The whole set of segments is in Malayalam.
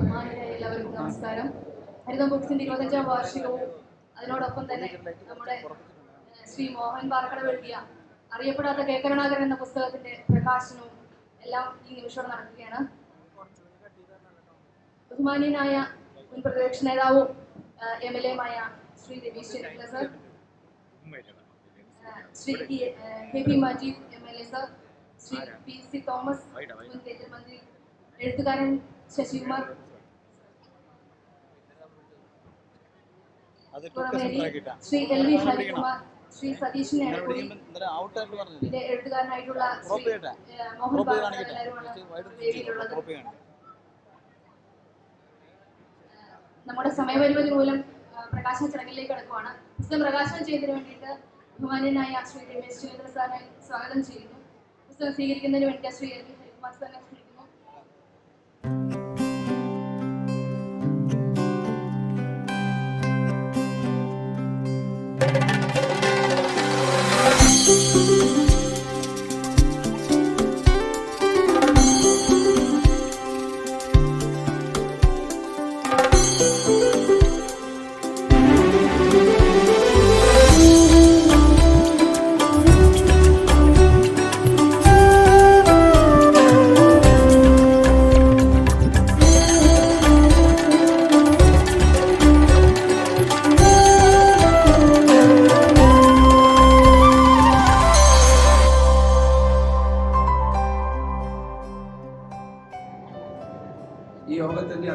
ബഹുമാനിയായ എല്ലാവർക്കും നമസ്കാരം. ഹരിത ബുക്സിന്റെ ഇരുപത്തഞ്ചാം വാർഷികവും അതിനോടൊപ്പം തന്നെ നമ്മുടെ ശ്രീ മോഹൻ പാർക്കട എഴുതിയ അറിയപ്പെടാത്ത കേക്കരണാകരൻ എന്ന പുസ്തകത്തിന്റെ പ്രകാശനവും എല്ലാം ഈ നിമിഷം നടക്കുകയാണ്. ബഹുമാനീയനായ മുൻ പ്രതിപക്ഷ നേതാവും M L എമായ Shri Ramesh Chennithala sir Shri K. P. Majeed M L A sir Shri P. C. Thomas മുൻ കേന്ദ്രമന്ത്രി എഴുത്തുകാരൻ ശശികുമാർ അത് പുറമേരി ശ്രീ എൽ വി ഹരികുമാർ ശ്രീ പിന്നെ എഴുത്തുകാരനായിട്ടുള്ള ശ്രീ ഉറപ്പ് ചെയ്യട്ടെ? ഏഹ്, മോഹൻ ബാബു എല്ലാവരുമാണ് വേദിയിലുള്ളത്. നമ്മുടെ സമയപരിമിതി മൂലം പ്രകാശന ചടങ്ങിലേക്ക് കടക്കുവാണ് പുസ്തകം പ്രകാശനം ചെയ്തതിനു വേണ്ടിയിട്ട് ബഹുമാന്യനായ ശ്രീ രമേശ് ചെന്നിത്തല സാറിനെ സ്വാഗതം ചെയ്യുന്നു. പുസ്തകം സ്വീകരിക്കുന്നതിന് വേണ്ടി ശ്രീ എൽ വി ഹരികുമാർ സാറിനെ ക്ഷണിക്കുന്നു.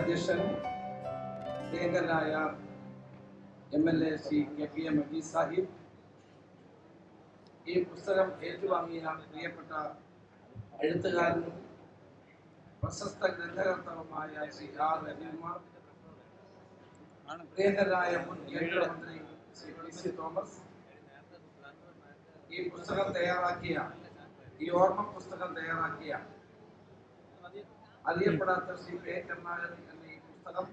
യോഗത്തിന്റെ അധ്യക്ഷൻ പ്രിയങ്കരനായ M L A Shri K P M Majeed Sahib ഈ പുസ്തകം ഏറ്റുവാങ്ങിയ പ്രിയപ്പെട്ട എഴുത്തുകാരനും പ്രശസ്ത ഗ്രന്ഥകർത്താവുമായ ശ്രീ ആർ രവികുമാർ പ്രിയങ്കരനായ മുൻ കേന്ദ്രമന്ത്രി ശ്രീ പി സി തോമസ് ഈ പുസ്തകം തയ്യാറാക്കിയ ഈ ഓർമ്മ പുസ്തകം തയ്യാറാക്കിയ അറിയപ്പെടാത്ത ശ്രീ കെ കരുണാകരൻ എന്ന ഈ പുസ്തകം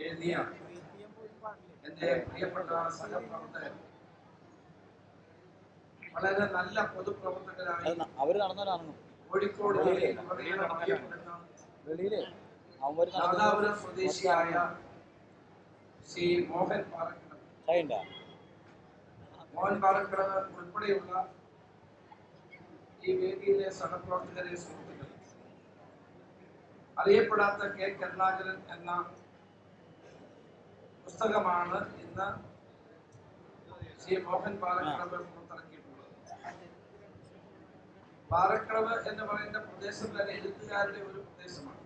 എഴുതിയ എന്റെ പ്രിയപ്പെട്ട സഹപ്രവർത്തകൻ. വളരെ നല്ല പൊതുപ്രവർത്തകരായി അവർ നടന്നവരാണെന്നു കോഴിക്കോട് ജില്ലയിൽ നാദാപുരം സ്വദേശിയായ ശ്രീ മോഹൻ പാറക്കട ചായണ്ടാ മോഹൻ പാറക്കട ഉൾപ്പെടെയുള്ള ഈ വേദിയിലെ സഹപ്രവർത്തകരെ സുഹൃത്തുക്കൾ അറിയപ്പെടാത്ത കെ. കരുണാകരൻ എന്ന പുസ്തകമാണ് ഇന്ന് സി. മോഹൻ പാറക്കടവ് പുറത്തിറക്കിയിട്ടുള്ളത്. പാറക്കടവ് എന്ന് പറയുന്ന പ്രദേശം തന്നെ എഴുത്തുകാരുടെ ഒരു പ്രദേശമാണ്.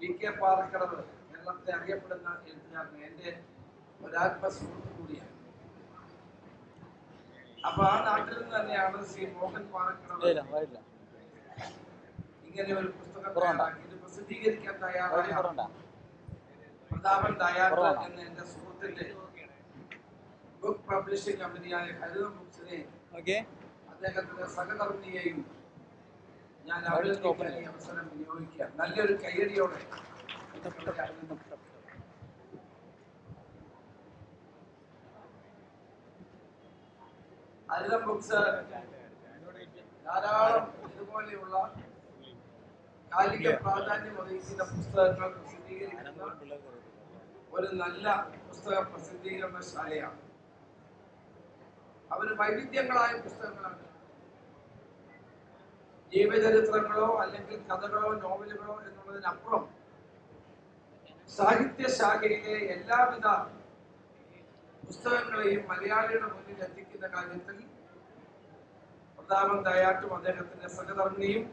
വി. കെ. പാറക്കടവ് കേരളത്തെ അറിയപ്പെടുന്ന എഴുത്തുകാരൻ എന്റെ ഒരാത്മ സുഹൃത്ത് കൂടിയാണ്. അപ്പൊ ആ നാട്ടിൽ നിന്ന് തന്നെയാണ് ശ്രീ മോഹൻ പാറക്കടവ് ഇങ്ങനെ ഒരു പുസ്തകം പ്രസിദ്ധീകരിക്കാൻ തയ്യാറായ പ്രതാപൻ ദയാകർ എന്ന എന്റെ സുഹൃത്തിന്റെ ബുക്ക് പബ്ലിഷിംഗ് കമ്പനിയായ ഹരിതം ബുക്സിനെ അദ്ദേഹത്തിന്റെ സഹധർമ്മിയെയും ഞാൻ അവരുടെ അവസരം വിനിയോഗിക്കാം. നല്ലൊരു കയ്യടിയോടെ. ഹരിതം ബുക്സ് ധാരാളം ഇതുപോലെയുള്ള കാലിക പ്രാധാന്യം അറിയിക്കുന്ന പുസ്തകങ്ങൾ പ്രസിദ്ധീകരിക്കുന്ന ഒരു നല്ല പുസ്തക പ്രസിദ്ധീകരണശാലയാണ്. അവർ വൈവിധ്യങ്ങളായ പുസ്തകങ്ങളാണ്. ജീവചരിത്രങ്ങളോ അല്ലെങ്കിൽ കഥകളോ നോവലുകളോ എന്നുള്ളതിനപ്പുറം സാഹിത്യ ശാഖയിലെ എല്ലാവിധ പുസ്തകങ്ങളെയും മലയാളിയുടെ മുന്നിൽ എത്തിക്കുന്ന കാര്യത്തിൽ പ്രതാപൻ ദയാട്ടും അദ്ദേഹത്തിന്റെ സഹധർമ്മിണിയും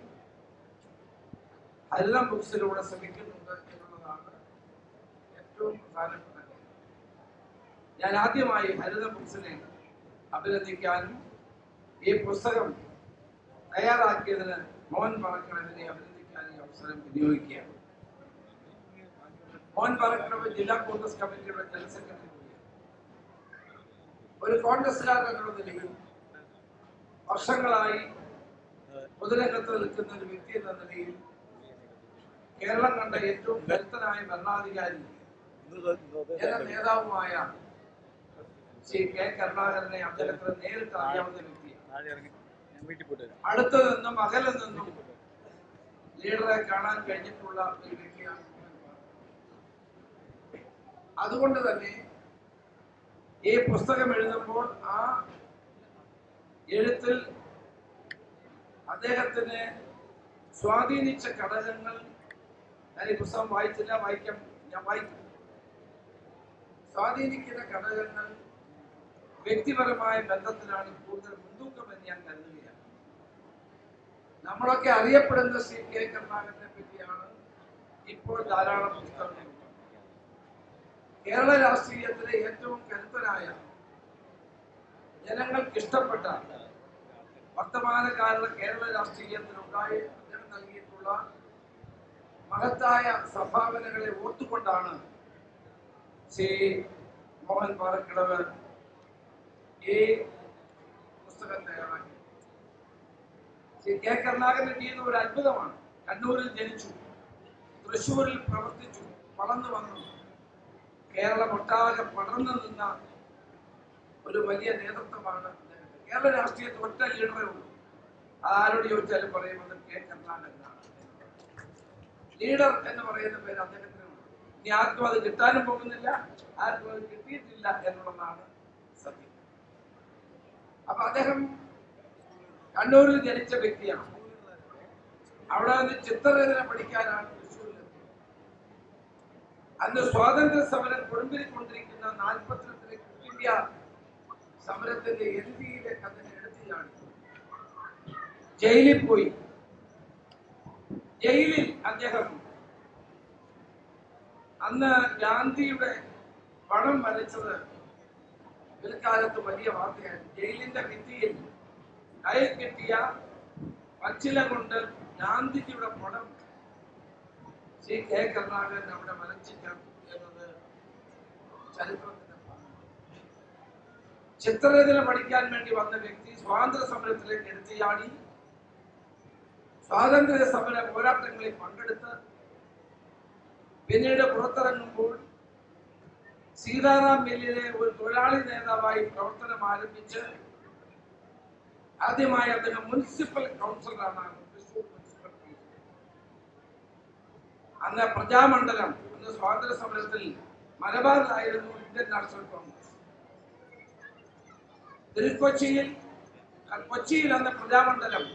ഹരിതം ബുക്സിലൂടെ ശ്രമിക്കുന്നുണ്ട് എന്നുള്ളതാണ് ഏറ്റവും പ്രധാനപ്പെട്ട കാര്യം. ഞാൻ ആദ്യമായി ഹരിത ബുക്സിനെ അഭിനന്ദിക്കാനും ഈ പുസ്തകം തയ്യാറാക്കിയതിന് മോഹൻ പറക്കണവിനെ അഭിനന്ദിക്കാനും ഈ അവസരം വിനിയോഗിക്കുകയാണ്. മോഹൻ പറക്കണവ് ജില്ലാ കോൺഗ്രസ് കമ്മിറ്റിയുടെ ജനറൽ സെക്രട്ടറി ഒരു കോൺഗ്രസ്സുകാരൻ എന്നുള്ള നിലയിൽ വർഷങ്ങളായി പൊതുരംഗത്ത് നിൽക്കുന്ന ഒരു വ്യക്തി എന്ന നിലയിൽ കേരളം കണ്ട ഏറ്റവും ബലത്തനായ ഭരണാധികാരി ജന നേതാവുമായ ശ്രീ കെ കരുണാകരനെ അദ്ദേഹത്തിന് നേരിട്ട് അറിയാവുന്ന വ്യക്തിയാണ്. അടുത്തു നിന്നും അകലെ നിന്നും ലീഡറെ കാണാൻ കഴിഞ്ഞിട്ടുള്ള ഒരു വ്യക്തിയാണ് അതുകൊണ്ട് തന്നെ ഈ പുസ്തകം എഴുതുമ്പോൾ ആ എഴുത്തിൽ അദ്ദേഹത്തിന് സ്വാധീനിച്ച ഘടകങ്ങൾ ഞാൻ ഈ പുസ്തകം വായിച്ചില്ല വായിക്കാം. ഞാൻ വായിക്കും. സ്വാധീനിക്കുന്ന ഘടകങ്ങൾ വ്യക്തിപരമായ ബന്ധത്തിലാണ് കൂടുതൽ മുൻതൂക്കം എന്ന് ഞാൻ കരുതുകയാണ്. നമ്മളൊക്കെ അറിയപ്പെടുന്ന ശ്രീ കെ കരുണാകരനെ പറ്റിയാണ് ഇപ്പോൾ ധാരാളം പുസ്തകങ്ങൾ കേരള രാഷ്ട്രീയത്തിലെ ഏറ്റവും കരുത്തനായ ജനങ്ങൾക്ക് ഇഷ്ടപ്പെട്ട വർത്തമാനകാല കേരള രാഷ്ട്രീയത്തിലുണ്ടായി അദ്ദേഹം നൽകിയിട്ടുള്ള മഹത്തായ സംഭാവനകളെ ഓർത്തുകൊണ്ടാണ് ശ്രീ മോഹൻ പാറക്കിടവ് ഈ പുസ്തകം തയ്യാറാക്കിയത്. ശ്രീ കെ കരുണാകരൻ ചെയ്യുന്ന ഒരു അത്ഭുതമാണ്. കണ്ണൂരിൽ ജനിച്ചു തൃശ്ശൂരിൽ പ്രവർത്തിച്ചു വളർന്നു വന്നു കേരളം ഒട്ടാകെ പടർന്നു നിന്ന ഒരു വലിയ നേതൃത്വമാണ് കേരള രാഷ്ട്രീയത്തിൽ ഒറ്റ ലീഡറേ ഉള്ളൂ. ആരോട് ചോദിച്ചാലും പറയുന്നത് കെ കരുണാകരനാണ് ലീഡർ എന്ന് പറയുന്ന പേര് അദ്ദേഹത്തിനാണ് ഇനി ആർക്കും അത് കിട്ടാനും പോകുന്നില്ല ആർക്കും അത് കിട്ടിയിട്ടില്ല എന്നുള്ളതാണ് സത്യം. അപ്പൊ അദ്ദേഹം കണ്ണൂരിൽ ജനിച്ച വ്യക്തിയാണ്. അവിടെ നിന്ന് ചിത്രരചന പഠിക്കാനാണ് തൃശ്ശൂരിൽ അന്ന് സ്വാതന്ത്ര്യ സമരം കൊടുമ്പിരിക്കൊണ്ടിരിക്കുന്ന നാൽപ്പത്തിരണ്ടിലെ ഇന്ത്യ സമരത്തിന്റെ എഴുതിയിലെ കഥനെ എടുത്തിയാണ്. ജയിലിൽ പോയി. ജയിലിൽ അദ്ദേഹം അന്ന് ഗാന്ധിയുടെ പടം വരച്ചത് പിൽക്കാലത്ത് വലിയ വാർത്തയായിരുന്നു ജയിലിന്റെ ഭിത്തിയിൽ കയ്യിൽ കിട്ടിയ പച്ചില കൊണ്ട് ഗാന്ധിജിയുടെ പടം ശ്രീ കെ കരുണാകരൻ അവിടെ വരച്ചു എന്നത് ചരിത്രത്തിന്റെ. ചിത്രരചന പഠിക്കാൻ വേണ്ടി വന്ന വ്യക്തി സ്വാതന്ത്ര്യ സമരത്തിലേക്ക് എടുത്തിയാടി സ്വാതന്ത്ര്യ സമര പോരാട്ടങ്ങളിൽ പങ്കെടുത്ത് പിന്നീട് പുറത്തിറങ്ങുമ്പോൾ സീതാറാം മില്ലിലെ ഒരു തൊഴിലാളി നേതാവായി പ്രവർത്തനം ആരംഭിച്ച് ആദ്യമായി അദ്ദേഹം മുനിസിപ്പൽ കൗൺസിലറാണ് മുനിസിപ്പൽ അന്ന് പ്രജാമണ്ഡലം അന്ന് സ്വാതന്ത്ര്യ സമരത്തിൽ മലബാറിലായിരുന്നു ഇന്ത്യൻ നാഷണൽ കോൺഗ്രസ്. തിരുക്കൊച്ചിയിൽ കൊച്ചിയിൽ അന്ന് പ്രജാമണ്ഡലം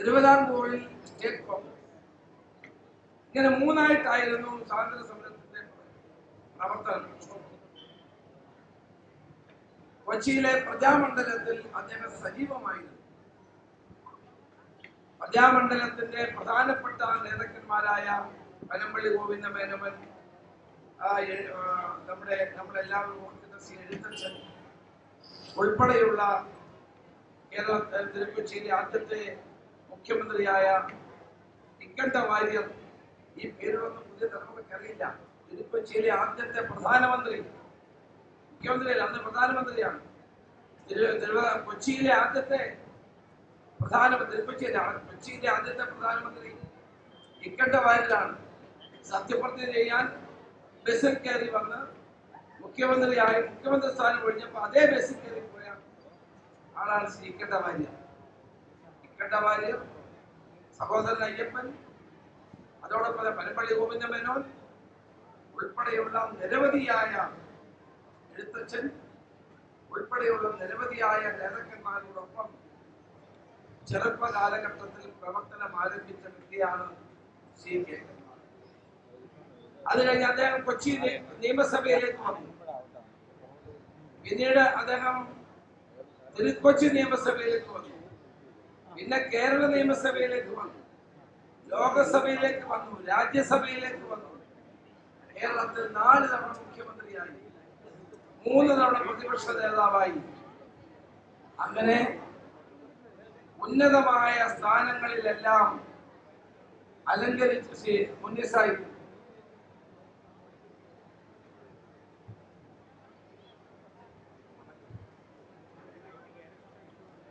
തിരുവിതാംകൂറിൽ സ്റ്റേറ്റ് കോൺഗ്രസ്. ഇങ്ങനെ മൂന്നായിട്ടായിരുന്നു സ്വാതന്ത്ര്യ സമരത്തിന്റെ പ്രവർത്തനം. കൊച്ചിയിലെ പ്രജാമണ്ഡലത്തിൽ അദ്ദേഹം സജീവമായിരുന്നു. പ്രജാമണ്ഡലത്തിന്റെ പ്രധാനപ്പെട്ട നേതാക്കന്മാരായ പനമ്പള്ളി ഗോവിന്ദ എ- നമ്മുടെ നമ്മളെല്ലാവരും ഓർക്കുന്ന സി. എഴുത്തച്ഛൻ ഉൾപ്പെടെയുള്ള കേരള തിരുക്കൊച്ചിയിലെ ആദ്യത്തെ മുഖ്യമന്ത്രിയായ ഇക്കണ്ട വാര്യർ ഈ പേരുകളൊന്നും പുതിയ തലമുറയ്ക്ക് അറിയില്ല. ചില ആദ്യത്തെ പ്രധാനമന്ത്രി മുഖ്യമന്ത്രിയല്ല അന്ന് പ്രധാനമന്ത്രിയാണ്. കൊച്ചിയിലെ ആദ്യത്തെ പ്രധാനമന്ത്രി കൊച്ചിയിലെ കൊച്ചിയിലെ ആദ്യത്തെ പ്രധാനമന്ത്രി ഇക്കണ്ട വാര്യരാണ് സത്യപ്രതിജ്ഞ ചെയ്യാൻ ബസ്സിൽ കയറി വന്ന് മുഖ്യമന്ത്രിയായി മുഖ്യമന്ത്രി സ്ഥാനം ഒഴിഞ്ഞപ്പോൾ അതേ ബസ്സിൽ കയറി പോയ ആളാണ് ശ്രീ ഇക്കണ്ട വാര്യർ ഇക്കണ്ട ഭാര്യ സഹോദരൻ അയ്യപ്പൻ അതോടൊപ്പം പനപ്പള്ളി ഗോവിന്ദ മേനോൻ ഉൾപ്പെടെയുള്ള നിരവധിയായ എഴുത്തച്ഛൻ ഉൾപ്പെടെയുള്ള നിരവധിയായ നേതാക്കന്മാരോടൊപ്പം ചെറുപ്പ കാലഘട്ടത്തിൽ പ്രവർത്തനം ആരംഭിച്ച വ്യക്തിയാണ് സി. കെ അത് കഴിഞ്ഞ് അദ്ദേഹം കൊച്ചി നിയമസഭയിലേക്ക് വന്നു. പിന്നീട് അദ്ദേഹം തിരുക്കൊച്ചി നിയമസഭയിലേക്ക് വന്നു. പിന്നെ കേരള നിയമസഭയിലേക്ക് വന്നു. ലോകസഭയിലേക്ക് വന്നു രാജ്യസഭയിലേക്ക് വന്നു. കേരളത്തിൽ നാല് തവണ മുഖ്യമന്ത്രിയായി. മൂന്ന് തവണ പ്രതിപക്ഷ നേതാവായി. അങ്ങനെ ഉന്നതമായ സ്ഥാനങ്ങളിലെല്ലാം അലങ്കരിച്ച് മുന്നിസായി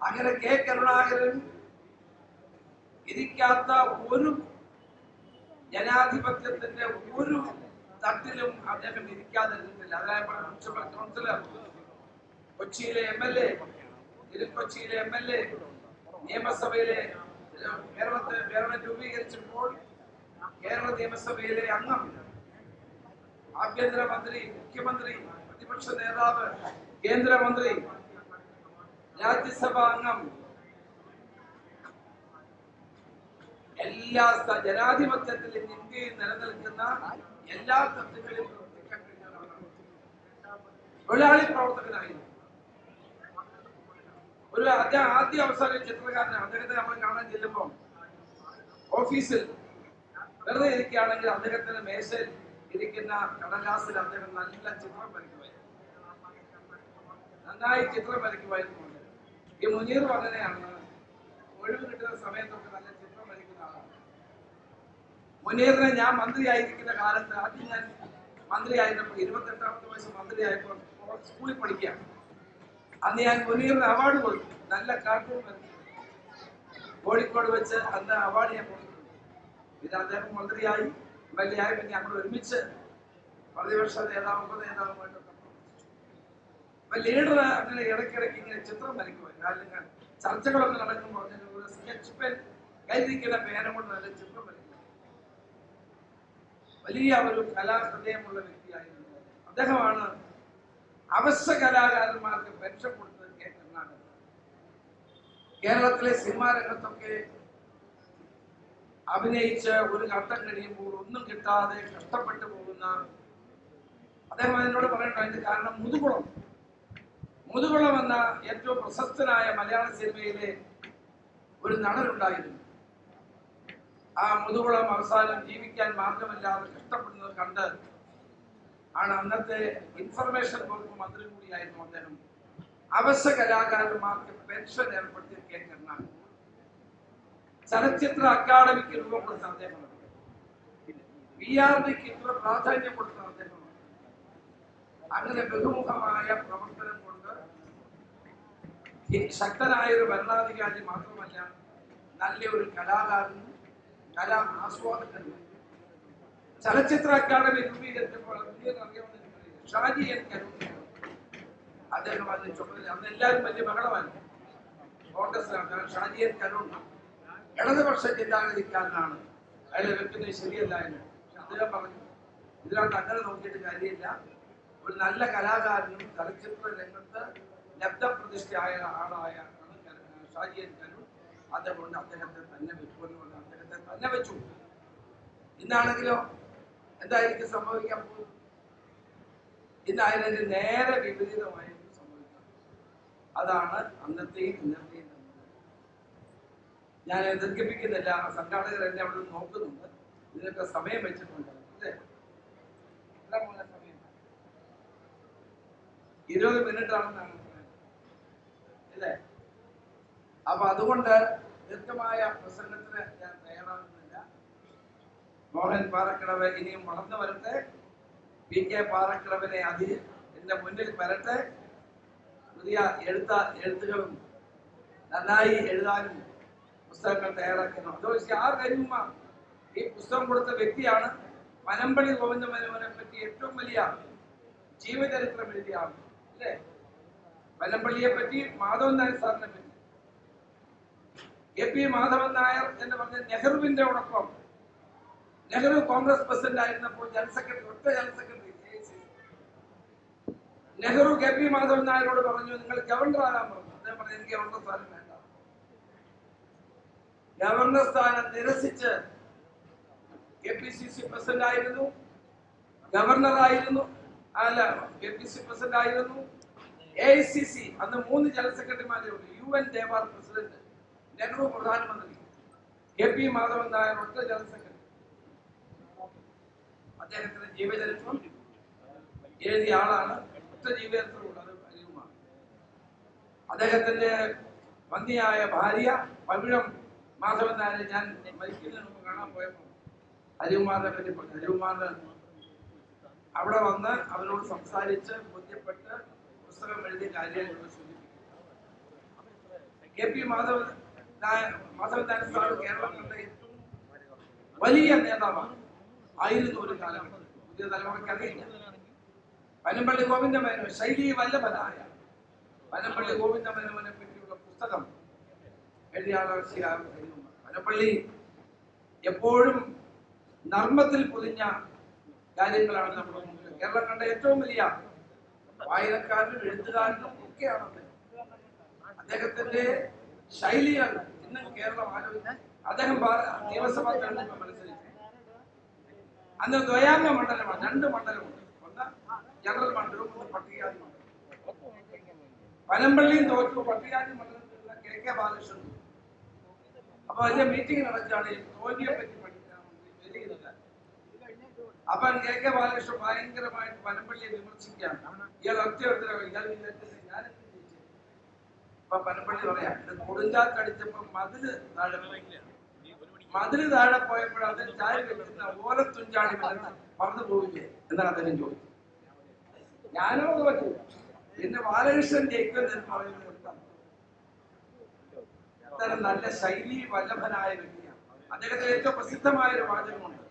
അങ്ങനെ കെ കരുണാകരൻ ഇരിക്കാത്ത ഒരു ജനാധിപത്യത്തിന്റെ ഒരു തട്ടിലും അദ്ദേഹം ഇരിക്കാതിരുന്നില്ല. അതായത് മുനിസിപ്പൽ കൗൺസിലർ കൊച്ചിയിലെ എം എൽ എ തിരുക്കൊച്ചിയിലെ എം എൽ എ നിയമസഭയിലെ കേരളത്തെ കേരളം രൂപീകരിച്ചപ്പോൾ കേരള നിയമസഭയിലെ അംഗം ആഭ്യന്തരമന്ത്രി മുഖ്യമന്ത്രി പ്രതിപക്ഷ നേതാവ് കേന്ദ്രമന്ത്രി രാജ്യസഭാ അംഗം എല്ലാ ജനാധിപത്യത്തിലും ഇന്ത്യയിൽ നിലനിൽക്കുന്ന എല്ലാ തത്വങ്ങളിലും പ്രവർത്തിക്കാൻ കഴിഞ്ഞ തൊഴിലാളി പ്രവർത്തകനായിരുന്നു ഒരു അദ്ദേഹം ആദ്യ അവസാനം ചിത്രകാരനാണ് അദ്ദേഹത്തെ നമ്മൾ കാണാൻ ചെല്ലുമ്പോൾ ഓഫീസിൽ വെറുതെ ഇരിക്കുകയാണെങ്കിൽ അദ്ദേഹത്തിന്റെ മേശയിൽ ഇരിക്കുന്ന കടലാസിൽ അദ്ദേഹം നല്ല ചിത്രം വരയ്ക്കുമായിരുന്നു. നന്നായി ചിത്രം വരയ്ക്കുമായിരുന്നു. ഈ മുനീർ അങ്ങനെയാണ് ഒഴിവ് കിട്ടുന്ന സമയത്തൊക്കെ നല്ല ചിത്രം മുനീറിനെ ഞാൻ മന്ത്രിയായിരിക്കുന്ന കാലത്ത് ആദ്യം ഞാൻ മന്ത്രിയായിരുന്നപ്പോൾ ഇരുപത്തെട്ടാമത്തെ വയസ്സ് മന്ത്രിയായപ്പോൾ സ്കൂളിൽ പഠിക്കാം അന്ന് ഞാൻ മുനീറിന് അവാർഡ് കൊടുത്തു. നല്ല കാർട്ടൂൺ കോഴിക്കോട് വെച്ച് അന്ന് അവാർഡ് ഞാൻ കൊടുത്തു. ഇത് അദ്ദേഹം മന്ത്രിയായി. എം എൽ എ ആയി പിന്നെ ഞങ്ങൾ ഒരുമിച്ച് പ്രതിപക്ഷ നേതാവ്. അപ്പൊ ലീഡർ അങ്ങനെ ഇടയ്ക്കിടയ്ക്ക് ഇങ്ങനെ ചിത്രം വരയ്ക്കുമായിരുന്നു. അല്ലെങ്കിൽ ചർച്ചകളൊക്കെ നടക്കുമ്പോൾ ഒരു സ്കെച്ച് പെൻ കൈതിക്കുന്ന പേന കൊണ്ട് നല്ല ചിത്രം വരയ്ക്കും. വലിയ ഒരു കലാഹൃദയമുള്ള വ്യക്തിയായിരുന്നു അദ്ദേഹമാണ് അവശ്യ കലാകാരന്മാർക്ക് പെൻഷൻ കൊടുത്തത് കെ കരുണാകരൻ കേരളത്തിലെ സിനിമാ രംഗത്തൊക്കെ അഭിനയിച്ച് ഒരു ഘട്ടം കഴിയുമ്പോൾ ഒന്നും കിട്ടാതെ കഷ്ടപ്പെട്ടു പോകുന്ന അദ്ദേഹം അതിനോട് പറയണ്ട അതിന്റെ കാരണം മുതുകുളം. മുതുകുളം എന്ന ഏറ്റവും പ്രശസ്തനായ മലയാള സിനിമയിലെ ഒരു നടനുണ്ടായിരുന്നു. ആ മുതുകുളം അവസാനം ജീവിക്കാൻ മാർഗമില്ലാതെ കഷ്ടപ്പെടുന്നത് കണ്ട് ആണ് അന്നത്തെ ഇൻഫർമേഷൻ വകുപ്പ് മന്ത്രി കൂടിയായിരുന്നു അദ്ദേഹം. അവശ്യ കലാകാരന്മാർക്ക് പെൻഷൻ ഏർപ്പെടുത്തിയ കെ ചലച്ചിത്ര അക്കാദമിക്ക് രൂപം കൊടുത്ത അദ്ദേഹമാണ് പി ആർ ഡിക്ക് ഇത്ര പ്രാധാന്യം കൊടുത്ത അദ്ദേഹമാണ് അങ്ങനെ ബഹുമുഖമായ പ്രവർത്തനം കൊണ്ട് ശക്തനായ ഒരു ഭരണാധികാരി മാത്രമല്ല നല്ലൊരു കലാകാരനും കലാ ആസ്വാദകനും ചലച്ചിത്ര അക്കാദമി രൂപീകരിച്ചപ്പോൾ ഷാജി എൻ കരുണയാണ് അദ്ദേഹം അതിന് ചുമതല അന്ന് എല്ലാവരും വലിയ ബഹളമായിരുന്നു കോൺഗ്രസിലാണ് കാരണം ഷാജി എൻ കരുൺ ഇടതുപക്ഷ ചിന്താഗതിക്കാരനാണ് അയാളെ വെക്കുന്നത് ശരിയല്ല എന്ന്. അദ്ദേഹം പറഞ്ഞു ഇതിനകത്ത് അങ്ങനെ നോക്കിയിട്ട് കാര്യമില്ല. ഒരു നല്ല കലാകാരനും ചലച്ചിത്ര രംഗത്ത് ലബ്ധപ്രതിഷ്ഠയായ ആളായ ഷാജി എൻ കരുൺ അതുകൊണ്ട് അദ്ദേഹത്തെ തന്നെ അദ്ദേഹത്തെ തന്നെ വെച്ചു. ഇന്നാണെങ്കിലോ എന്തായിരിക്കും സംഭവിക്കാൻ പോകുന്നത്? ഇന്നായതിന് നേരെ വിപരീതമായിരിക്കും സംഭവിക്കാം. അതാണ് അന്നത്തെയും ഇന്നത്തെയും ഞാൻ ദീർഘിപ്പിക്കുന്നില്ല സംഘാടകർ എന്നെ അവിടെ നോക്കുന്നുണ്ട്. ഇതിനൊക്കെ സമയം വെച്ചിട്ടുണ്ട്. അല്ലേ? സമയം? ഇരുപത് മിനിറ്റ് ആണെന്നാണ്. അല്ലേ? അപ്പൊ അതുകൊണ്ട് ദീർഘമായ പ്രസംഗത്തിന് ഞാൻ തയ്യാറാകുന്നില്ല. മോഹൻ പാറക്കിടവ് ഇനിയും വളർന്നു വരട്ടെ. പി കെ പാറക്കിടവിനെ അതി എന്റെ മുന്നിൽ വരട്ടെ പുതിയ എഴുത്ത എഴുത്തുകളും നന്നായി എഴുതാനും പുസ്തകങ്ങൾ തയ്യാറാക്കണം അതോ ആ കരിമ്മ ഈ പുസ്തകം കൊടുത്ത വ്യക്തിയാണ്. പനമ്പള്ളി മനോഹരനെ പറ്റി ഏറ്റവും വലിയ ജീവചരിത്രം എഴുതിയ ആൾ. അല്ലേ? പനമ്പള്ളിയെ പറ്റി മാധവൻ നായർ സാറിനെ പറ്റി കെ പി മാധവൻ നായർ എന്ന് പറഞ്ഞ നെഹ്റുവിന്റെ ഒപ്പം. നെഹ്റു കോൺഗ്രസ് പ്രസിഡന്റ് ആയിരുന്നപ്പോൾ ജനറൽ സെക്രട്ടറി ഒറ്റ general secretary Nehru K P Madhavan നായരോട് പറഞ്ഞു നിങ്ങൾ ഗവർണർ ആകാൻ പറഞ്ഞു അദ്ദേഹം പറഞ്ഞു എനിക്ക് ഗവർണർ സ്ഥാനം വേണ്ട. ഗവർണർ സ്ഥാനം നിരസിച്ച് K P C C president ആയിരുന്നു. ഗവർണർ ആയിരുന്നു. അല്ല കെ പി സി പ്രസിഡന്റ് ആയിരുന്നു. എ ഐ സി സി അന്ന് മൂന്ന് ജനറൽ സെക്രട്ടറിമാരെ ഉള്ളൂ. U N Dhebar president. Nehru പ്രധാനമന്ത്രി കെ പി മാധവൻ നായർ ഒറ്റ ജനറൽ അദ്ദേഹത്തിന്റെ ജീവചരിത്രം എഴുതിയ ആളാണ്. ഒറ്റ ജീവചരിത്രമുള്ള അദ്ദേഹത്തിന്റെ ഭംഗിയായ ഭാര്യ പവിഴം മാധവൻ നായരെ ഞാൻ മരിക്കുന്നതിന് മുമ്പ് കാണാൻ പോയപ്പോൾ ഹരികുമാറിനെ പറ്റി പറഞ്ഞു. ഹരികുമാറിന് അവിടെ വന്ന് അവരോട് സംസാരിച്ച് ബോധ്യപ്പെട്ട് പുസ്തകം എഴുതിയ കാര്യങ്ങൾ സൂചിപ്പിക്കും K P Madhavan Nair Madhavan Nair sir Keralam കണ്ട ഏറ്റവും വലിയ നേതാവാണ് ആയിരുന്നു ഒരു കാലം പുതിയ തലമുറയ്ക്ക് അറിയില്ല പനമ്പള്ളി ഗോവിന്ദമേനോ ശൈലി വല്ലഭനായ പനമ്പള്ളി ഗോവിന്ദമേനോനെ പറ്റിയുള്ള പുസ്തകം എഴുതിയ ആളാണ്. പനപ്പള്ളി എപ്പോഴും നർമ്മത്തിൽ പൊതിഞ്ഞ കാര്യങ്ങളാണ് നമ്മുടെ മുമ്പിൽ കേരളം കണ്ട ഏറ്റവും വലിയ വായനക്കാരനും എഴുത്തുകാരനും ഒക്കെയാണ് അദ്ദേഹം. അദ്ദേഹത്തിന്റെ ശൈലികൾ ഇന്നും കേരളം ആലോചിച്ച് അദ്ദേഹം നിയമസഭാ തെരഞ്ഞെടുപ്പ് മത്സരിച്ചു അന്ന് ദ്വയാംഗ മണ്ഡലമാണ് രണ്ട് മണ്ഡലമുണ്ട്. ഒന്ന് ജനറൽ മണ്ഡലവും ഒന്ന് പട്ടികജാതി മണ്ഡലം പനമ്പള്ളിയും തോറ്റു പട്ടികജാതി മണ്ഡലത്തിലുള്ള കെ കെ ബാലകൃഷ്ണൻ. അപ്പൊ അതിന്റെ മീറ്റിംഗ് നടക്കുകയാണ് തോൽവിയെ പറ്റി പഠിക്കാൻ അപ്പൊ കെ കെ ബാലകൃഷ്ണൻ ഭയങ്കരമായിട്ട് പനമ്പള്ളിയെ വിമർശിക്കുകയാണ്. ഇയാൾ ഒറ്റ എടുത്തില്ല ഇയാൾ വിചാരിച്ചത് ഞാൻ അപ്പൊ പനമ്പള്ളി പറയാം ഇത് കൊടുങ്കാറ്റടിച്ചപ്പോ മതിൽ താഴെ. മതിൽ താഴെ പോയപ്പോൾ അതിൽ ചാരി വെക്കുന്ന ഓലത്തുഞ്ചാടി പറന്നു പോവില്ലേ എന്നാണ് അദ്ദേഹം ചോദിച്ചത്. ഞാനോ തോറ്റു പിന്നെ ബാലകൃഷ്ണൻ ജയിക്കുമെന്ന് പറയുന്നത് എന്താണ്? ഇത്തരം നല്ല ശൈലി വല്ലഭനായ വ്യക്തിയാണ്. അദ്ദേഹത്തിന് ഏറ്റവും പ്രസിദ്ധമായ ഒരു വാചകമുണ്ട്.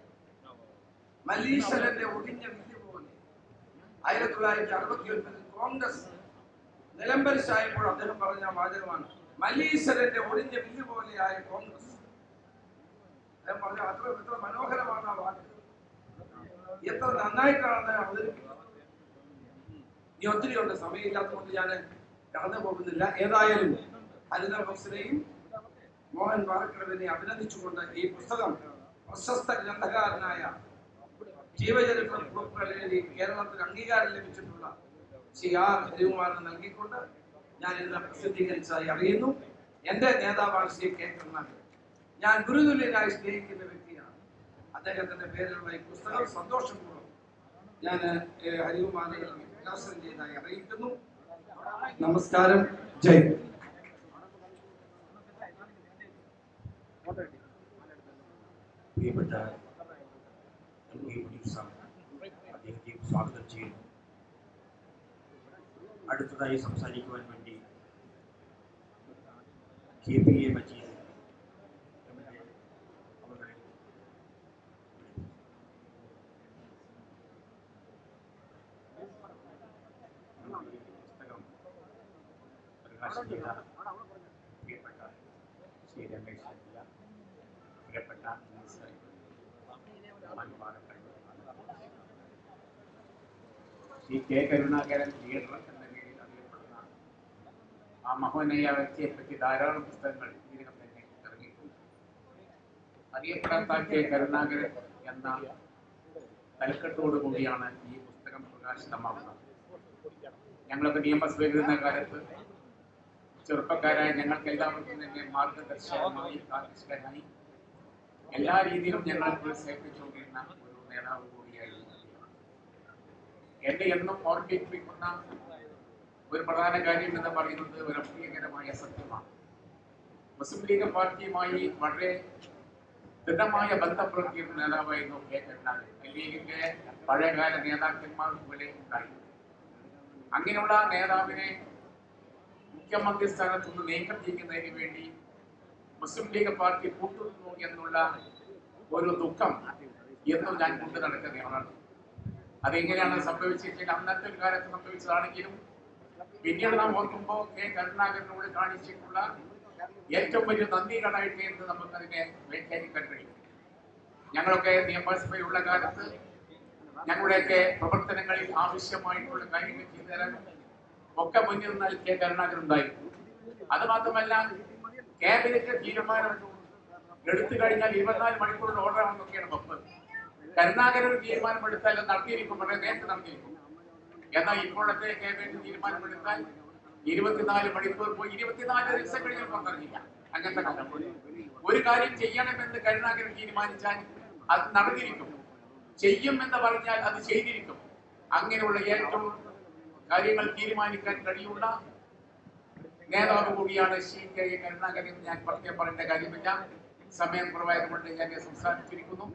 മല്ലീശ്വരന്റെ ഒടിഞ്ഞ വില്ല് പോലെ. ആയിരത്തി തൊള്ളായിരത്തി അറുപത്തി ഒൻപതിൽ കോൺഗ്രസ് നിലംപരിശായപ്പോൾ അദ്ദേഹം പറഞ്ഞ വാചകമാണ് മല്ലീശ്വരന്റെ ഒടിഞ്ഞ വില്ല് പോലെയായ കോൺഗ്രസ്. അദ്ദേഹം പറഞ്ഞു അത്ര എത്ര മനോഹരമാണ് ആ വാക്ക് എത്ര നന്നായിട്ടാണ് അവതരിപ്പിക്കുന്നത് ഇനി ഒത്തിരി ഉണ്ട് സമയമില്ലാത്തതുകൊണ്ട് ഞാൻ കടന്നു പോകുന്നില്ല. ഏതായാലും ഹരിത ബോക്സിനെയും മോഹൻ വാർക്കടവിനെ അഭിനന്ദിച്ചുകൊണ്ട് ഈ പുസ്തകം പ്രശസ്ത ഗ്രന്ഥകാരനായ ജീവചരിത്ര കേരളത്തിന് അംഗീകാരം ലഭിച്ചിട്ടുള്ള ആർ ഹരികുമാറിന് നൽകിക്കൊണ്ട് ഞാൻ ഇന്ന് പ്രസിദ്ധീകരിച്ചതായി അറിയുന്നു. എന്റെ നേതാവാണ് ശ്രീ കെ കരുണാകരൻ. ഞാൻ ഗുരുതുല്യനായി സ്നേഹിക്കുന്ന വ്യക്തിയാണ്. അദ്ദേഹത്തിന്റെ പേരിലുള്ള ഈ പുസ്തകം സന്തോഷപൂർവം ഞാൻ ഹരികുമാറിനെ വിലാസം ചെയ്തതായി അറിയിക്കുന്നു. നമസ്കാരം. ജയ്. പ്രിയപ്പെട്ട സ്വാഗതം ചെയ്യുന്നു. അടുത്തതായി സംസാരിക്കുവാൻ വേണ്ടി K P A Majeed M L A അവരുടെ ഈ പുസ്തകം പ്രകാശനം ചെയ്ത പ്രിയപ്പെട്ട ശ്രീ രമേശ് ചെന്നിത്തല പ്രിയപ്പെട്ട minister Shri K Karunakaran leader എന്ന പേരിൽ അറിയപ്പെടുന്ന ആ മഹോനയ വ്യക്തിയെ പറ്റി ധാരാളം പുസ്തകങ്ങൾ ഇതിനകം തന്നെ ഇറങ്ങിയിട്ടുണ്ട് അറിയപ്പെടാത്ത കരുണാകരൻ എന്ന തലക്കെട്ടോടു കൂടിയാണ് ഈ പുസ്തകം പ്രകാശിതമാകുന്നത് ഞങ്ങളൊക്കെ നിയമസഭയിൽ ഇരുന്ന കാലത്ത് ചെറുപ്പക്കാരായ ഞങ്ങൾക്ക് എല്ലാവർക്കും തന്നെ മാർഗദർശകമായി കാർഷികനായി എല്ലാ രീതിയിലും ഞങ്ങൾ പ്രോത്സാഹിപ്പിച്ചുകൊണ്ടിരുന്ന ഒരു നേതാവ് കൂടിയായിരുന്നു. എന്നെ എന്നും ഓർമ്മിപ്പിക്കുന്ന ഒരു പ്രധാന കാര്യം എന്ന് പറയുന്നത് ഒരു അപ്രിയകരമായ സത്യമാണ്. മുസ്ലിം ലീഗ് പാർട്ടിയുമായി വളരെ ദൃഢമായ ബന്ധം പുലർത്തിയിരുന്ന നേതാവായിരുന്നു കെ. കരുണാകരൻ. ലീഗിന്റെ പഴയകാല നേതാക്കന്മാർ ഇവിടെ ഉണ്ടായി. അങ്ങനെയുള്ള നേതാവിനെ മുഖ്യമന്ത്രി സ്ഥാനത്ത് നിന്ന് നീക്കം ചെയ്യുന്നതിന് വേണ്ടി മുസ്ലിം ലീഗ് പാർട്ടി കൂട്ടുന്നു എന്നുള്ള ഒരു ദുഃഖം എന്നും ഞാൻ കൊണ്ടു നടക്കുന്നതാണ് അതെങ്ങനെയാണ് സംഭവിച്ചിരിക്കുന്നത് അന്നത്തെ ഒരു കാലത്ത് സംഭവിച്ചതാണെങ്കിലും പിന്നീട് നാം ഓർക്കുമ്പോൾ കെ. കരുണാകരനോട് കാണിച്ചിട്ടുള്ള ഏറ്റവും വലിയ നന്ദികളായിട്ട് എന്ന് നമുക്കതിനെ വ്യാഖ്യാനിക്കാൻ കഴിയും. ഞങ്ങളൊക്കെ നിയമസഭയുള്ള കാലത്ത് ഞങ്ങളുടെയൊക്കെ പ്രവർത്തനങ്ങളിൽ ആവശ്യമായിട്ടുള്ള കാര്യങ്ങൾ ചെയ്തു ഒക്കെ മുന്നിൽ നിന്നാൽ കെ. കരുണാകരൻ ഉണ്ടായിരുന്നു അത് മാത്രമല്ല ക്യാബിനറ്റ് തീരുമാനം എടുത്തു കഴിഞ്ഞാൽ ഇരുപത്തിനാല് മണിക്കൂറിൽ ഓർഡർ ആണെന്നൊക്കെയാണ് വെപ്പ് കരുണാകരൻ തീരുമാനമെടുത്താൽ നടത്തിയിരിക്കും വളരെ നേരത്തെ നടത്തിയിരിക്കും. എന്നാൽ ഇപ്പോഴത്തെ ക്യാബിനറ്റ് തീരുമാനമെടുത്താൽ ഇരുപത്തിനാല് മണിക്കൂർ പോയി. ഇരുപത്തിനാല് ദിവസം കഴിഞ്ഞാൽ പുറത്തിറങ്ങില്ല അങ്ങനത്തെ ഒരു കാര്യം ചെയ്യണമെന്ന് കരുണാകരൻ തീരുമാനിച്ചാൽ അത് നടന്നിരിക്കും. ചെയ്യും എന്ന് പറഞ്ഞാൽ അത് ചെയ്തിരിക്കും. അങ്ങനെയുള്ള ഏറ്റവും കാര്യങ്ങൾ തീരുമാനിക്കാൻ കഴിയുള്ള നേതാവ് കൂടിയാണ് ശ്രീ കെ. കരുണാകരൻ. ഞാൻ പ്രത്യേകം പറയേണ്ട കാര്യമില്ല. സമയം കുറവായതുകൊണ്ട് ഞാൻ സംസാരിച്ചിരിക്കുന്നു.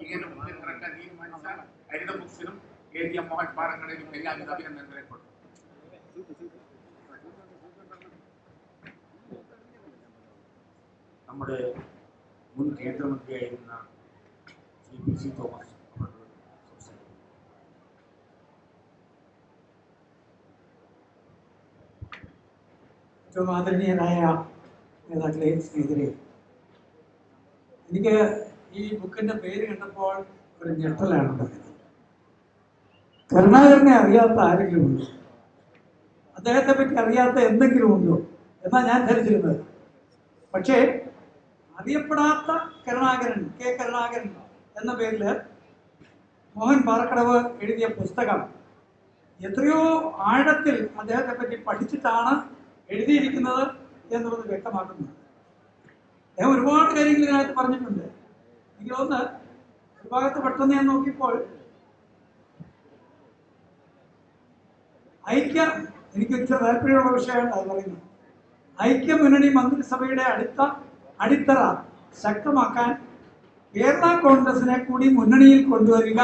ഇങ്ങനെ മുന്നിൽ ഇറക്കാൻ തീരുമാനിച്ച ഹരിത ബുക്സിനും എ എം മോഹൻ പാറക്കടയിലും എല്ലാവിധ അഭിനന്ദനങ്ങളെ കൊടുക്കും നമ്മുടെ മുൻ കേന്ദ്രമന്ത്രിയായിരുന്ന ശ്രീ പി സി തോമസ് അവർ സംസാരിക്കും ഏറ്റവും ആദരണീയനായ നേതാക്കളെ സ്നേഹിതരെ എനിക്ക് ഈ ബുക്കിന്റെ പേര് കണ്ടപ്പോൾ ഒരു ഞെട്ടലാണ് ഉണ്ടായത്. കരുണാകരനെ അറിയാത്ത ആരെങ്കിലും ഉണ്ടോ അദ്ദേഹത്തെ പറ്റി അറിയാത്ത എന്തെങ്കിലും ഉണ്ടോ എന്നാ ഞാൻ ധരിച്ചിരുന്നത്. പക്ഷേ അറിയപ്പെടാത്ത കരുണാകരൻ കെ കരുണാകരൻ എന്ന പേരിൽ മോഹൻ പാറക്കടവ് എഴുതിയ പുസ്തകം എത്രയോ ആഴത്തിൽ അദ്ദേഹത്തെ പറ്റി പഠിച്ചിട്ടാണ് എഴുതിയിരിക്കുന്നത് എന്നുള്ളത് വ്യക്തമാക്കുന്നത് അദ്ദേഹം ഒരുപാട് കാര്യങ്ങൾ ഇതിനകത്ത് പറഞ്ഞിട്ടുണ്ട്. എനിക്ക് തോന്നുന്നു ഒരു ഭാഗത്ത് പെട്ടെന്ന് ഞാൻ നോക്കിയപ്പോൾ ഐക്യ എനിക്ക് ഇച്ചിരി താല്പര്യമുള്ള വിഷയമാണ് അത് പറയുന്നു ഐക്യ മുന്നണി മന്ത്രിസഭയുടെ അടുത്ത അടിത്തറ ശക്തമാക്കാൻ കേരള കോൺഗ്രസിനെ കൂടി മുന്നണിയിൽ കൊണ്ടുവരിക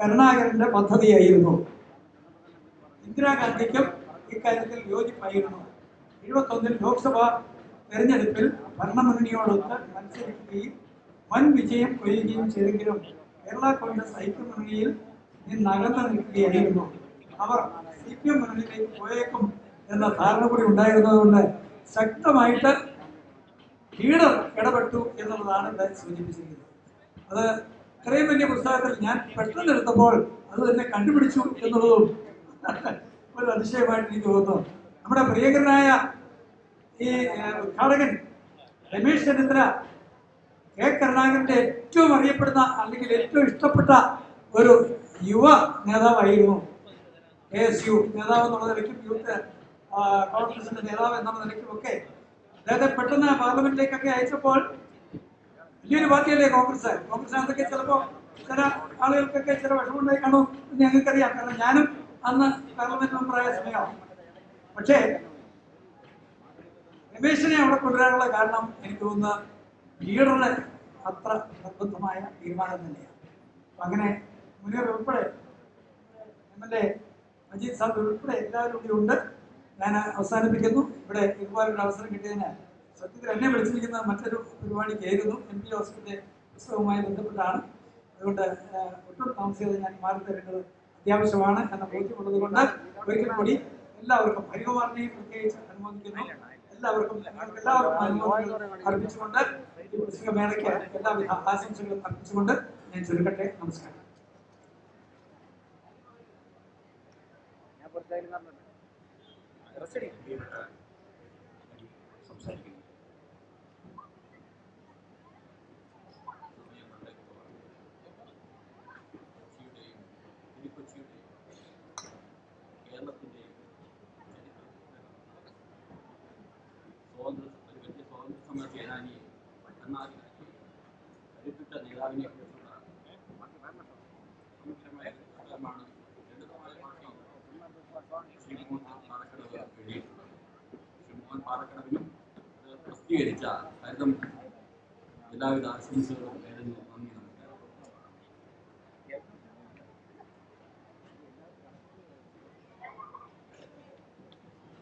കരുണാകരന്റെ പദ്ധതിയായിരുന്നു. ഇന്ദിരാഗാന്ധിക്കും ഇക്കാര്യത്തിൽ യോജിപ്പായിരുന്നു. എഴുപത്തൊന്നിൽ ലോക്സഭാ തെരഞ്ഞെടുപ്പിൽ ഭരണമുന്നണിയോടൊത്ത് മത്സരിക്കുകയും വൻ വിജയം കൊയ്യുകയും ചെയ്തെങ്കിലും കേരള കോൺഗ്രസ് ഐക്യമുന്നണിയിൽ നിന്നകന്നു നിൽക്കുകയായിരുന്നു. അവർ സി പി എം മുന്നണിയിലേക്ക് പോയേക്കും എന്ന ധാരണ കൂടി ഉണ്ടായിരുന്നതുകൊണ്ട് ശക്തമായിട്ട് ലീഡർ ഇടപെട്ടു എന്നുള്ളതാണ് ഇവിടെ സൂചിപ്പിച്ചിരിക്കുന്നത്. അത് ഇത്രയും വലിയ പുസ്തകത്തിൽ ഞാൻ പെട്ടെന്ന് എടുത്തപ്പോൾ അത് തന്നെ കണ്ടുപിടിച്ചു എന്നുള്ളതും ഒരു അതിശയമായിട്ട് എനിക്ക് തോന്നുന്നു. നമ്മുടെ പ്രിയങ്കരനായ ഈ ഉദ്ഘാടകൻ രമേശ് ചെന്നിത്തല കെ കരുണാകരന്റെ ഏറ്റവും അറിയപ്പെടുന്ന അല്ലെങ്കിൽ ഏറ്റവും ഇഷ്ടപ്പെട്ട ഒരു യുവ നേതാവായിരുന്നു കെ എസ് യു നേതാവ് എന്നുള്ള നിലയ്ക്കും യൂത്ത് കോൺഗ്രസിന്റെ നേതാവ് എന്നുള്ള നിലയ്ക്കും ഒക്കെ അദ്ദേഹത്തെ പെട്ടെന്ന് പാർലമെന്റിലേക്കൊക്കെ അയച്ചപ്പോൾ വലിയൊരു പാർട്ടിയല്ലേ കോൺഗ്രസ്? കോൺഗ്രസ് അതൊക്കെ ചിലപ്പോൾ ചില ആളുകൾക്കൊക്കെ ചില വിഷമമുണ്ടായി കാണും എന്ന് ഞങ്ങൾക്കറിയാം. കാരണം ഞാനും അന്ന് പാർലമെന്റ് മെമ്പറായ സമയമാണ്. പക്ഷേ രമേശിനെ അവിടെ കൊണ്ടുവരാനുള്ള കാരണം എനിക്ക് തോന്നുന്ന ലീഡറുടെ അത്ര നിർബന്ധമായ തീരുമാനം തന്നെയാണ്. അങ്ങനെ മുന്നേറുൾപ്പെടെ M L A Majeed sir ഉൾപ്പെടെ എല്ലാവരും ഇവിടെ ഉണ്ട്. ഞാൻ അവസാനിപ്പിക്കുന്നു. ഇവിടെ ഇതുപോലൊരു അവസരം കിട്ടിയതിന് സത്യത്തിൽ എന്നെ വിളിച്ചിരിക്കുന്ന മറ്റൊരു പരിപാടിക്കായിരുന്നു. എം പി ജോസഫിന്റെ പുസ്തകവുമായി ബന്ധപ്പെട്ടാണ്. അതുകൊണ്ട് ഒട്ടും താമസിയാതെ ഞാൻ മാറി തരേണ്ടത് അത്യാവശ്യമാണ് എന്ന ബോധ്യമുള്ളത് കൊണ്ട് ഒരിക്കൽ കൂടി എല്ലാവർക്കും ഹരികുമാറിനെയും പ്രത്യേകിച്ച് അനുമോദിക്കുന്നു. എല്ലാവർക്കും എല്ലാവർക്കും അനുമോദനങ്ങൾ അർപ്പിച്ചുകൊണ്ട് ഈ പുസ്തകമേളയ്ക്ക് എല്ലാവിധ ആശംസകളും അർപ്പിച്ചുകൊണ്ട് ഞാൻ ചുരുക്കട്ടെ നമസ്കാരം. പ്രിയപ്പെട്ട സംസാരിക്കുന്നു കൊച്ചിയുടെയും തിരുക്കൊച്ചിയുടെയും കേരളത്തിന്റെയും സ്വാതന്ത്ര്യ ഒരു വലിയ സ്വാതന്ത്ര്യ സമര സേനാനിയെ ഭരണാധികാരി കരുത്തുറ്റ നേതാവിനെ കുറിച്ചുള്ള സമഗ്രമായ പുസ്തകമാണ് ലളിതമായ ഭാഷയിൽ ശ്രീ മോഹൻ പാറക്കടവ് എഴുതിയിട്ടുള്ളത് ശ്രീ മോഹൻ പാറക്കടവിനും അത് പ്രസിദ്ധീകരിച്ച ഹരിതം എല്ലാവിധ ആശംസകളും നേരുന്നു. നന്ദി നമസ്കാരം.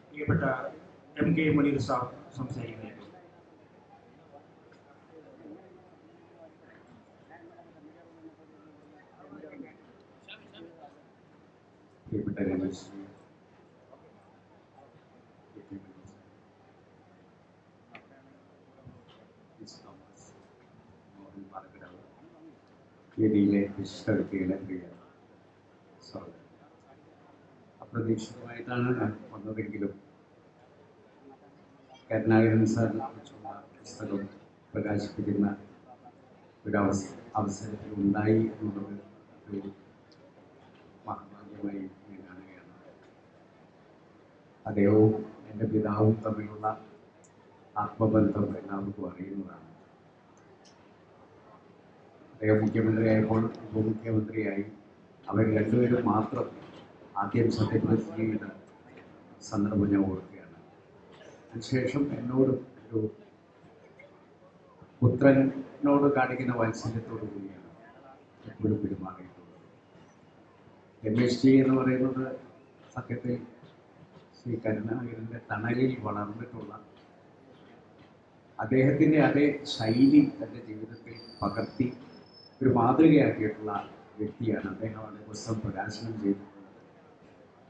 പ്രിയപ്പെട്ട എം കെ മുനീർ സാർ സംസാരിക്കുന്നത് പ്രിയപ്പെട്ട Ramesh ji, K P Muneer sir, Miss Thomas, Mohan Palakkadavu, വേദിയിലെ വിശിഷ്ട വ്യക്തികളെ പ്രിയ അപ്രതീക്ഷിതമായിട്ടാണ് ഞാൻ വന്നതെങ്കിലും കരുണാകരൻ സാറിനെ കുറിച്ചുള്ള പുസ്തകം പ്രകാശിപ്പിക്കുന്ന ഒരു അവസ അവസരത്തിൽ ഉണ്ടായി എന്നുള്ളത് ഒരു മഹാഭാഗ്യമായി ഞാൻ കാണുകയാണ്. അദ്ദേഹവും എന്റെ പിതാവും തമ്മിലുള്ള ആത്മബന്ധം എല്ലാവർക്കും അറിയുന്നതാണ് അദ്ദേഹം മുഖ്യമന്ത്രിയായപ്പോൾ ഉപമുഖ്യമന്ത്രിയായി അവർ രണ്ടുപേരും മാത്രം ആദ്യം സത്യപ്രതിജ്ഞ ചെയ്ത സന്ദർഭം ഞാൻ ഓർക്കുകയാണ്. അതിനുശേഷം എന്നോടും ഒരു പുത്രനോട് കാണിക്കുന്ന വാത്സല്യത്തോടു കൂടിയാണ് എപ്പോഴും പെരുമാറിയിട്ടുള്ളത്. എം എസ് ജി എന്ന് പറയുന്നത് സത്യത്തിൽ ശ്രീ കരുണാകരന്റെ തണലിൽ വളർന്നിട്ടുള്ള അദ്ദേഹത്തിന്റെ അതേ ശൈലി തന്റെ ജീവിതത്തിൽ പകർത്തി ഒരു മാതൃകയാക്കിയിട്ടുള്ള വ്യക്തിയാണ്. അദ്ദേഹമാണ് പുസ്തകം പ്രകാശനം ചെയ്തിട്ടുള്ളത്.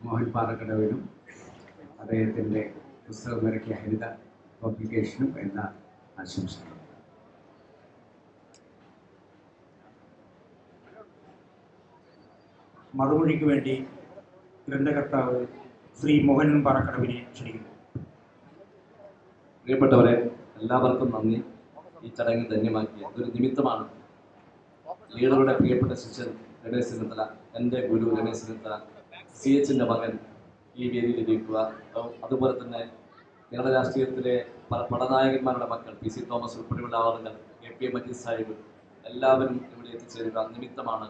മോഹൻ പാറക്കടവിനും അദ്ദേഹത്തിന്റെ പുസ്തകം ഇറക്കിയ ഹരിത പബ്ലിക്കേഷനും എന്ന ആശംസകൾ മറുപടിക്ക് വേണ്ടി ഗ്രന്ഥകർത്താവ് ശ്രീ മോഹൻ പാറക്കടവിനെ ക്ഷണിക്കുന്നു. പ്രിയപ്പെട്ടവരെ എല്ലാവർക്കും നന്ദി. ഈ ചടങ്ങ് ധന്യമാക്കിയ ഒരു നിമിത്തമാണ്. ലീഡറുടെ പ്രിയപ്പെട്ട ശിഷ്യൻ രമേശ് ചെന്നിത്തല എന്റെ ഗുരു രമേശ് ചെന്നിത്തല സി എച്ചിന്റെ മകൻ ഈ വേദിയിൽ ഇരിക്കുക അതുപോലെ തന്നെ കേരള രാഷ്ട്രീയത്തിലെ പല പടനായകന്മാരുടെ മക്കൾ പി സി തോമസ് ഉൾപ്പെടെയുള്ള ആളുകൾ എ പി എ സാഹിബ് എല്ലാവരും ഇവിടെ എത്തിച്ചേരുക നിമിത്തമാണ്.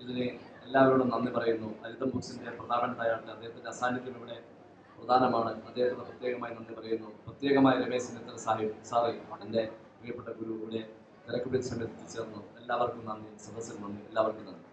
ഇതിന് എല്ലാവരോടും നന്ദി പറയുന്നു. ഹരിതം ബുക്സിന്റെ പ്രധാനമായിട്ട് അദ്ദേഹത്തിന്റെ അസാന്നിധ്യം ഇവിടെ പ്രധാനമാണ്. അദ്ദേഹത്തിന് പ്രത്യേകമായി നന്ദി പറയുന്നു. പ്രത്യേകമായി രമേശ് ചെന്നിത്തല സാഹിബ് സാറേ എന്റെ പ്രിയപ്പെട്ട ഗുരു ഇവിടെ തിരക്കുപിടിച്ച സമയത്ത് എത്തിച്ചേർന്നു. എല്ലാവർക്കും നന്ദി. സദസ്സിൽ നന്ദി. എല്ലാവർക്കും നന്ദി.